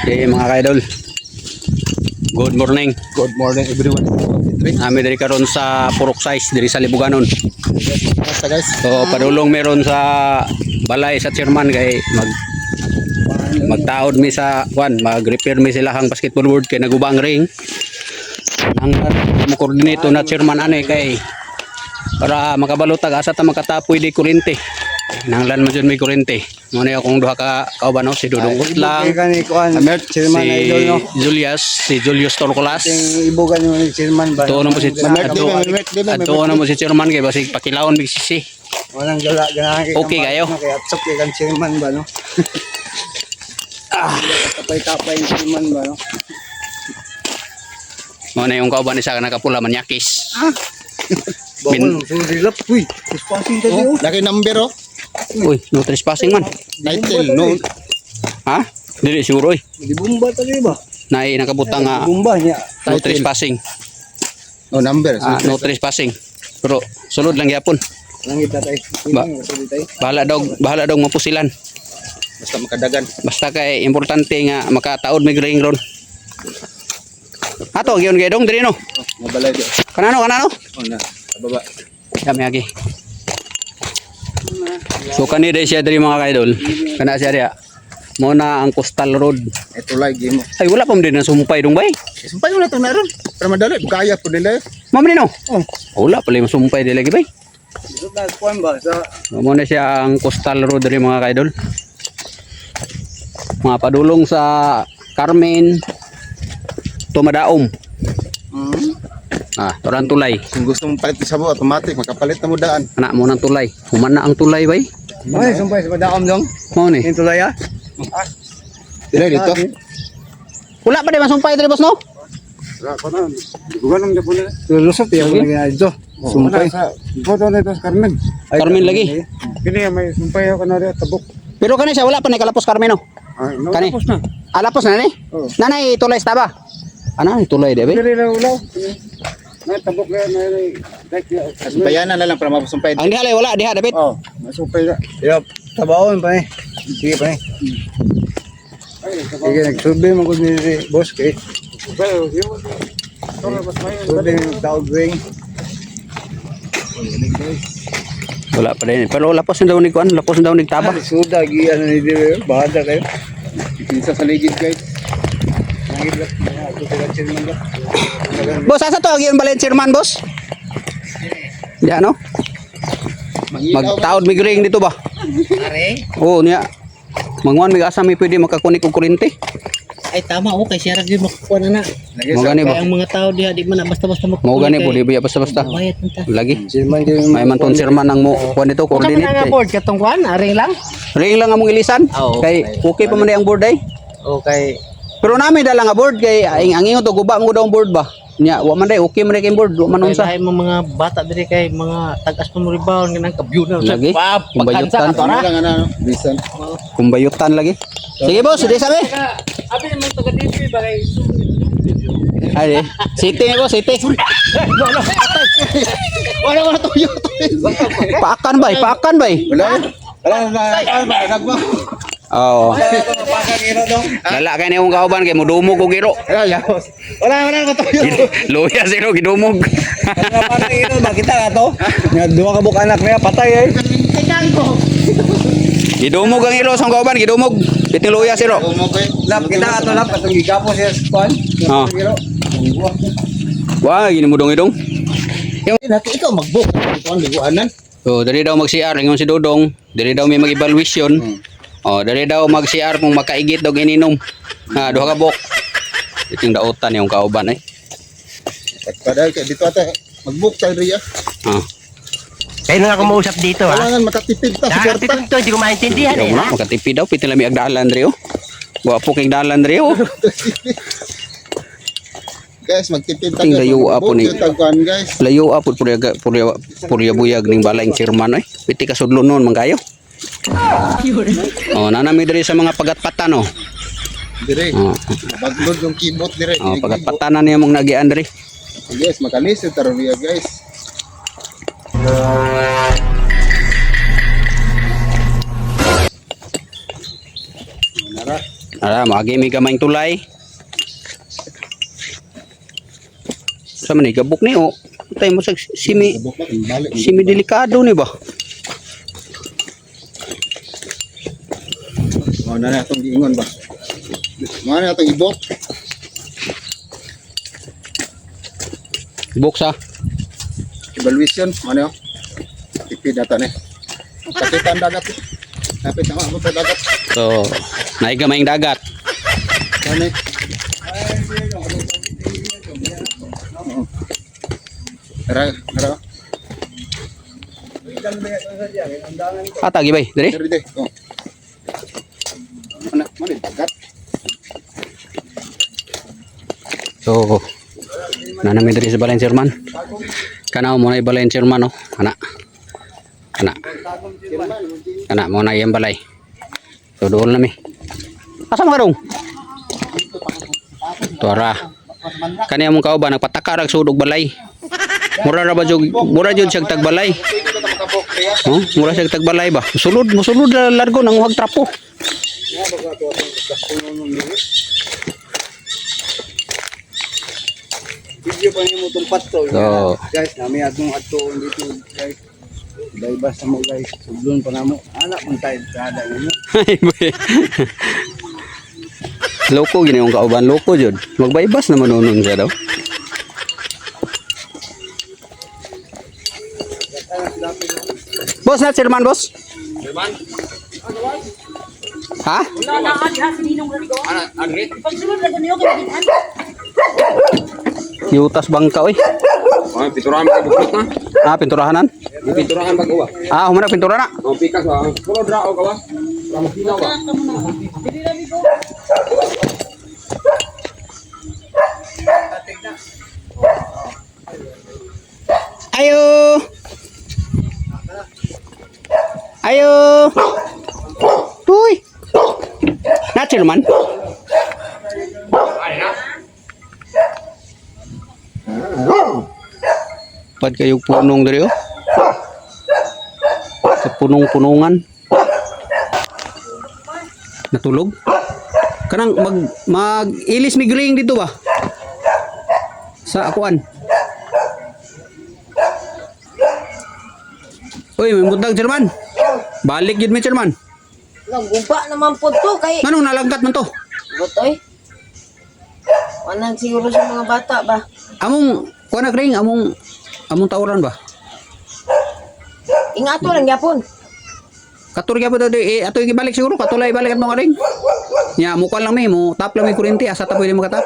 Okay, mga kaidol. Good morning. Good morning everyone. Kami diri karon sa Purok Size diri sa Libuganon. Basta guys. So padulong meron sa balay sa chairman kay mag magtaod mi sa kwan, mag-repair mi sila hang basketball board kay nagubang ring. Ang mo koordinato na chairman ani kay para makabalutag asa ta makatapoy di kurente. Nanglan mo jud may kurente. Mo na akong duha ka kauban no si Dudong Utlang, Kani kuan. Si idol no. Julius, si Julius Torcolas. Ting ibugan yung chairman ba? Tuon mo si na mo si chairman kay basig pakilawon mig sisi. Walang gala ganahan kay Okay kayo? Kaya atsok kay kan chairman ba no? ah, tapay-tapay yung chairman ba no? Mo na yung kauban isa ka nakapula manyakis. Min- Bakon, surilap. Uy, dispasing ka Oh, diyo. laki number oh. Uy, no trespassing man. Title no. Ha? Dili siguro oy. Di bomba ta ba? Nay nakabutang nga Bomba niya. no trespassing. No number. Ah, no trespassing. Pero sulod lang gyapon. Langit ta tay. Ba-. Bahala daw bahala daw mapusilan. Basta makadagan. Basta kay importante nga makataod mig ring ron. Ato giyon gay dong diri no. Oh, mabalay di. Kanano kanano? Oh na. Sa baba. Dami agi. So kani dai siya diri mga kaidol. Kana siya diya. Mo na ang coastal road. Ito lagi mo. Ay wala pa mo din na sumpay dong bay. Sumpay mo na ito meron. Para madali. Kaya po nila. Ma'am nino. Oh. Wala pala yung sumpay di lagi bay. Mo na siya ang coastal road diri mga kaidol. Mga padulong sa Carmen Tumadaom. Hmm. Ah, torang tulay. Kung gusto mong palit sa buo, automatic. Makapalit na mo daan. Anak mo ng tulay. Humana ang tulay bay. Ay, sumpay sa daom dong. Mo ni. Into laya. Dire dito. Wala pa di masumpay diri boss no? Bukan ang Japon nila. Lusot yan Sige. mga ito. Sumpay. Foto na ito sa Carmen. Carmen lagi. Kini may sumpay ako na rin tabok. Pero kani siya wala pa ni kalapos Carmeno. Ay, Kani? tapos na. Alapos na ni? Nanay tulay sa ba? Ano, tulay di ba? Dili na ulaw. Na tabok na na like Bayanan na lang para mapusumpay. Ang diha lay wala diha David. Oh, masumpay na. Yup. Tabaon pa eh. Sige pa eh. Sige, nagsurvey mo ko ni si boss kay. Pero yun. May. Survey ng tawag ring. Wala pa din. Pero lapos na daw ni kuan, lapos na daw ni taba. Ah, suda, gi ano ni. Bahada kayo. Pinsa sa ligid guys. Nangit lang. Ako sila chairman lang. Boss, asa to yung Valencia man, boss? Di ano? Magtaod mig ring dito ba? Oo, niya. Manguan mig asa may pwede makakunik og kuryente. ay tama oh, kay siya rin makukuha na na. Mo gani ba? Ang mga tao diha di man na basta-basta makukuha. Mo gani po, di ba basta-basta. Lagi. May man ton sirman nang mo kuan dito Kung kami na nga coordinate. board katong kuan, aring lang. Ring lang among ilisan. Oo, Kay okay pa man ang board ay. Okay. Pero namin dala nga board kay ang ang ingon to guba mo daw ang board ba. Nya wa man day okay man day kay board, wa man Kay unsa. lahi mga mga bata diri kay mga tagas pa mo rebound ganang kabyo na sa Lagi? pa Kumbayutan. ka Ano lang ano. Bisan. Kumbayutan lagi. Sige boss, di sabi. Abi naman to kadito ba kay Ay, city ni boss, city. Wala wala tuyo. Paakan bay, paakan bay. Wala. Wala na. Wala nagmo. Oo. Lala kay niyong kauban kay modumog og iro. Wala. Wala ko tuyo. Luya sino gidumog. Ano parang ino, makita ka to? Nga duha ka buka anak niya, patay eh. Gidumog ang iro sa kauban, gidumog. Biting luya siro. Lap, kita ka to lap, katong gigapo siya sa kwan. Oo. Wa gini mudong idong. Nato ikaw magbook. Ito ang liguanan. So, dali daw mag-CR ingon si Dodong. Dali daw may mag-evaluation. Oh, dali daw mag-CR kung makaigit daw ininom. Ha, duha ka bok. Iting dautan yung kauban eh. Padahal kay dito ata magbook tayo riya. Ah. Kayo na ako mausap dito ha. Kailangan makatipid ta sa kwarta. to, hindi ko maintindihan Daw na, makatipid daw. Piti lami agdalan dre oh. Wapo kay dalan dre oh. Guys, magtipid ta. Layo apo ni-. Layo apod purya purya purya buyag ning balaing chairman eh. Piti ka sudlo noon man kayo. Oh, nanami diri sa mga pagatpatan oh. Dire. Oh, Baglod yung keyboard dire. oh pagatpatanan niya mong nagian diri. Guys, makalis yung taruria guys. Nara. Ara, maagi mi gamay tulay. Sa man ni gabok ni o. Tay mo sa simi na, simi delikado ni ba? Oh, na itong giingon ba? Mga na itong ibok. Buksa. Evaluation. Ano yun? Tipid na. Kakitan dagat. Kapit na ako sa dagat. So, naigamay dagat. Ano eh? Tara, tara. Ata gibay, dire. Tara, dito. Oh. Mana, mana dagat? So, na namin diri sa balay chairman. Kana mo na balay chairman no. Kana. Kana. Kana mo na yung balay. So doon nami. Asa mga dong? Tora. Kani among kauban nagpataka rag sudog balay. Mura ra ba jud mura jud siyang tagbalay. Oh, mura siyang tagbalay ba? Sulod, musulod la largo nang huwag trapo. Video pa niyo mo itong pato. So, Guys, nami atong atoon dito guys. Dahil basta mo guys, sublon pa na mo. Anak mong tayo. Ay, boy. loko gini yung kauban, loko jud. Magbaybas naman unong siya daw. Boss na chairman boss? Chairman? Ha? Yutas bangka oy. Oh, piturahan ba bukot na? Ah, pinturahanan. Piturahan ba gawa? Ah, humana pintura na. Oh, pikas ba? Pulo dra o gawa. Kamu kinaw ba? Ayo. Ayo. Uy. Na chairman. Pad kayo punong dari oh. Sa punong-punungan. Natulog? Kanang mag mag ilis mi gring dito ba? Sa akuan. Uy, may buntag chairman. Balik yun may chairman. Nagumpa naman po to kay Manong nalagkat man to? Botoy. Wanan siguro sa mga bata ba? Among kuan na ring among among tawuran ba? Ingato lang yapon. Katur gyapon to eh ato gibalik siguro katulay balik at mga ring. Nya mo kuan lang mi mo tap lang mi kuryente asa ta pwede makatap.